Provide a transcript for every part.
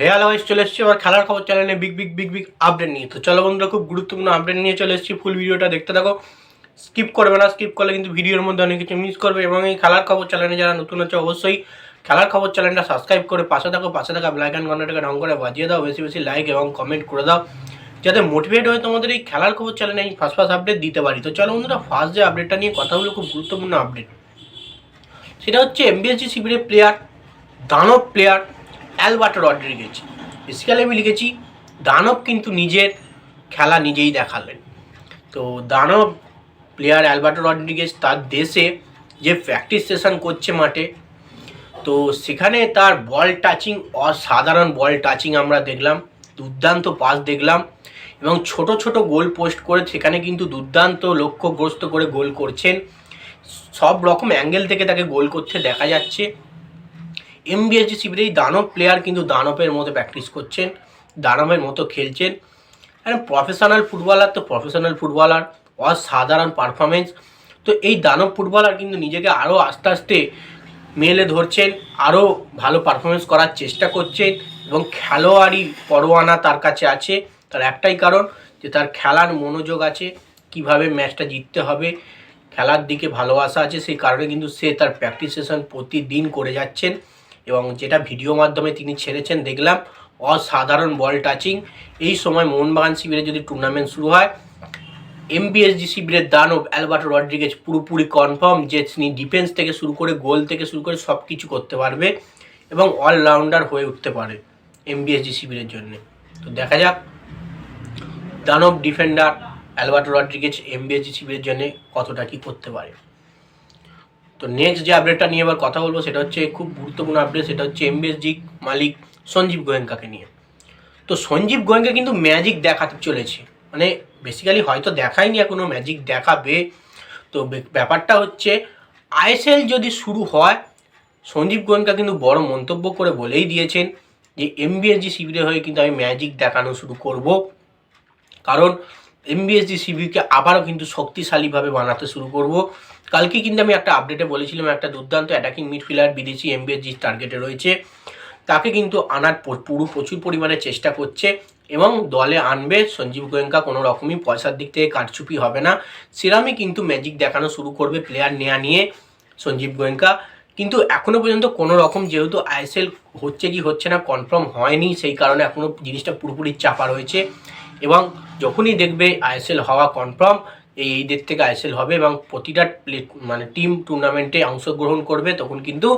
Hello guys চলে এসেছি আবার খেলার খবর চ্যানেলে big big big big update নিয়ে। তো চলো বন্ধুরা, খুব গুরুত্বপূর্ণ আপডেট নিয়ে চলে এসেছি ফুল ভিডিওটা দেখতে থাকো। স্কিপ করবে না স্কিপ করলে কিন্তু ভিডিওর মধ্যে অনেক কিছু মিস করবে, এবং এই খেলার খবর চ্যানেলে যারা নতুন আছে, অবশ্যই খেলার খবর চ্যানেলটা সাবস্ক্রাইব করে পাশে থাকো, পাশে থাকা ব্ল্যাক অ্যান্ড ঘন্টাটাকে রং করে বাজিয়ে দাও, বেশি বেশি লাইক এবং কমেন্ট করে দাও, যাতে মোটিভেট হয়ে তোমাদের এই খেলার খবর চ্যানেলে এই ফার্স্ট ফার্স্ট আপডেট দিতে পারি। তো চলো বন্ধুরা ফার্স্ট যে আপডেটটা নিয়ে কথা হলো খুব গুরুত্বপূর্ণ আপডেট সেটা হচ্ছে এমবিএসজি শিবিরের প্লেয়ার দানব প্লেয়ার অ্যালবার্টো রড্রিগেজ। বেসিক্যালি আমি লিখেছি, দানব কিন্তু নিজের খেলা নিজেই দেখালেন। তো দানব প্লেয়ার অ্যালবার্টো রড্রিগেজ তার দেশে যে প্র্যাকটিস সেশন করছে মাঠে, তো সেখানে তার বল টাচিং অসাধারণ বল টাচিং আমরা দেখলাম, দুর্দান্ত পাস দেখলাম এবং ছোট ছোট গোল পোস্ট করে সেখানে কিন্তু দুর্দান্ত লক্ষ্যগ্রস্ত করে গোল করছেন। সব রকম অ্যাঙ্গেল থেকে তাকে গোল করতে দেখা যাচ্ছে। এমবিএসজি শিবিরে এই দানব প্লেয়ার কিন্তু দানবের মতো প্র্যাকটিস করছেন, দানবের মতো খেলছেন। আর প্রফেশনাল ফুটবলার তো প্রফেশনাল ফুটবলার অসাধারণ পারফরমেন্স তো এই দানব ফুটবলার কিন্তু নিজেকে আরও আস্তে আস্তে মেলে ধরছেন আরও ভালো পারফরমেন্স করার চেষ্টা করছেন এবং খেলোয়াড়ি পরোয়ানা তার কাছে আছে। তার একটাই কারণ যে তার খেলার মনোযোগ আছে, কীভাবে ম্যাচটা জিততে হবে, খেলার দিকে ভালোবাসা আছে, সেই কারণে কিন্তু সে তার প্র্যাকটিস সেশন প্রতিদিন করে যাচ্ছেন। এবং যেটা ভিডিও মাধ্যমে তিনি ছেড়েছেন, দেখলাম, অসাধারণ বল টাচিং এই সময় মোহনবাগান শিবিরে যদি টুর্নামেন্ট শুরু হয় এমবিএসজি শিবিরের দানব অ্যালবার্টো রড্রিগেজ পুরোপুরি কনফার্ম যে তিনি ডিফেন্স থেকে শুরু করে গোল থেকে শুরু করে সব কিছু করতে পারবে এবং অলরাউন্ডার হয়ে উঠতে পারে এমবিএসজি শিবিরের জন্য। তো দেখা যাক, দানব ডিফেন্ডার অ্যালবার্টো রড্রিগেজ এমবিএসজি শিবিরের জন্য কতটা কি করতে পারে। তো নেক্সট যে আপডেটটা নিয়ে এবার কথা বলব সেটা হচ্ছে খুব গুরুত্বপূর্ণ আপডেট সেটা হচ্ছে এমবিএসজি মালিক সঞ্জীব গোয়েঙ্কাকে নিয়ে। তো সঞ্জীব গোয়েঙ্কা কিন্তু ম্যাজিক দেখাতে চলেছে। মানে বেসিক্যালি হয়তো দেখায়নি এখনও ম্যাজিক দেখাবে। তো ব্যাপারটা হচ্ছে আইএসএল যদি শুরু হয়, সঞ্জীব গোয়েঙ্কা কিন্তু বড় মন্তব্য করে বলেই দিয়েছেন যে এমবিএসজি শিবিরে হয়ে কিন্তু আমি ম্যাজিক দেখানো শুরু করব। কারণ এমবিএসজি শিবিরকে আবারও কিন্তু শক্তিশালীভাবে বানাতে শুরু করব। কালকে কিন্তু আমি একটা আপডেটে বলেছিলাম, একটা দুর্দান্ত অ্যাটাকিং মিডফিল্ডার বিদেশি এমবিএসজি টার্গেটে রয়েছে। তাকে কিন্তু আনার পুরো প্রচুর পরিমাণে চেষ্টা করছে এবং দলে আনবে সঞ্জীব গোয়েঙ্কা কোনো রকমই পয়সার দিক থেকে কারচুপি হবে না। সেরামই কিন্তু ম্যাজিক দেখানো শুরু করবে প্লেয়ার নেওয়া নিয়ে সঞ্জীব গোয়েঙ্কা। কিন্তু এখনও পর্যন্ত কোনো রকম যেহেতু আইএসএল হচ্ছে কি হচ্ছে না কনফার্ম হয়নি, সেই কারণে এখনও জিনিসটা পুরোপুরি চাপা রয়েছে। এবং যখনই দেখবে আইএসএল হওয়া কনফার্ম এই এই ডেট থেকে আইএসএল হবে এবং প্রতিটা মানে টিম টুর্নামেন্টে অংশগ্রহণ করবে, তখন কিন্তু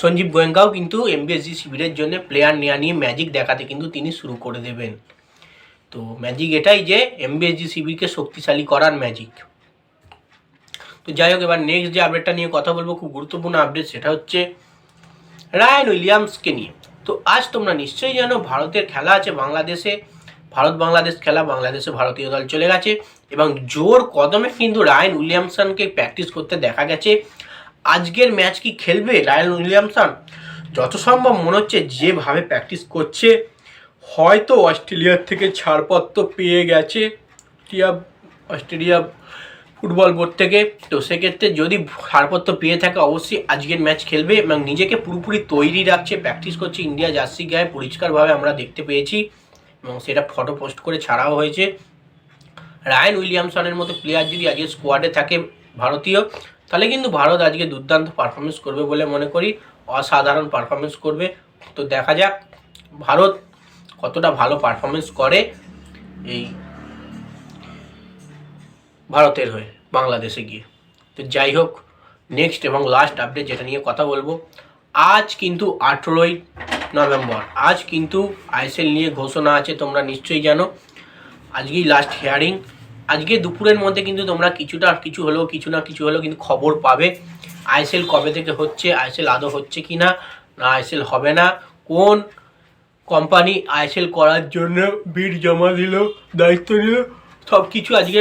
সঞ্জীব গোয়েঙ্কাও কিন্তু এমবিএসজি শিবিরের জন্য প্লেয়ার নেওয়া নিয়ে ম্যাজিক দেখাতে কিন্তু তিনি শুরু করে দেবেন। তো ম্যাজিক এটাই যে এমবিএসজি শিবিরকে শক্তিশালী করার ম্যাজিক তো যাই হোক, এবার নেক্সট যে আপডেটটা নিয়ে কথা বলব, খুব গুরুত্বপূর্ণ আপডেট সেটা হচ্ছে রায়ন উইলিয়ামসকে নিয়ে। তো আজ তোমরা নিশ্চয়ই জানো, ভারতের খেলা আছে বাংলাদেশে। ভারত বাংলাদেশ খেলা বাংলাদেশে ভারতীয় দল চলে গেছে এবং জোর কদমে কিন্তু রায়ন উইলিয়ামসনকে প্র্যাকটিস করতে দেখা গেছে। আজকের ম্যাচ কি খেলবে রায়ন উইলিয়ামসন? যত সম্ভব মনে হচ্ছে যেভাবে প্র্যাকটিস করছে, হয়তো অস্ট্রেলিয়ার থেকে ছাড়পত্র পেয়ে গেছে অস্ট্রেলিয়া ফুটবল বোর্ড থেকে। তো সেক্ষেত্রে যদি ছাড়পত্র পেয়ে থাকে, অবশ্যই আজকের ম্যাচ খেলবে এবং নিজেকে পুরোপুরি তৈরি রাখছে প্র্যাকটিস করছে ইন্ডিয়া জার্সি গায়ে পরিষ্কারভাবে আমরা দেখতে পেয়েছি। সেটা ফটো পোস্ট করে ছাড়াও হয়েছে। রায়ান উইলিয়ামসনের মতো প্লেয়ার যদি আজকে স্কোয়াডে থাকে ভারতীয়, তাহলে কিন্তু ভারত আজকে দুর্দান্ত পারফরমেন্স করবে বলে মনে করি। অসাধারণ পারফরমেন্স করবে। তো দেখা যাক ভারত কতটা ভালো পারফরমেন্স করে এই ভারতের হয়ে, বাংলাদেশে গিয়ে। তো যাই হোক নেক্সট এবং লাস্ট আপডেট যেটা নিয়ে কথা বলব। আজ কিন্তু আঠেরোই নভেম্বর। আজ কিন্তু আইএসএল নিয়ে ঘোষণা আছে, তোমরা নিশ্চয়ই জানো। আজকেই লাস্ট হিয়ারিং আজকে দুপুরের মধ্যে কিন্তু তোমরা কিছুটা কিছু হলেও, কিছু না কিছু হলেও কিন্তু খবর পাবে। আইএসএল কবে থেকে হচ্ছে আইএসএল আদৌ হচ্ছে কি না না আইএসএল হবে না, কোন কোম্পানি আইএসএল করার জন্য বিড জমা দিল, দায়িত্ব নিল সব কিছু আজকে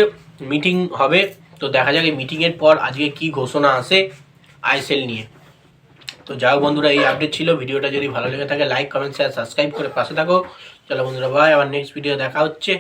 মিটিং হবে। তো দেখা যাক এই মিটিংয়ের পর আজকে কি ঘোষণা আসে আইএসএল নিয়ে। তো যাও বন্ধুরা, এই আপডেট ছিল। ভিডিওটা যদি ভালো লেগে থাকে লাইক কমেন্ট শেয়ার সাবস্ক্রাইব করে পাশে থাকো। চলো বন্ধুরা ভাই আবার নেক্সট ভিডিও দেখা হচ্ছে।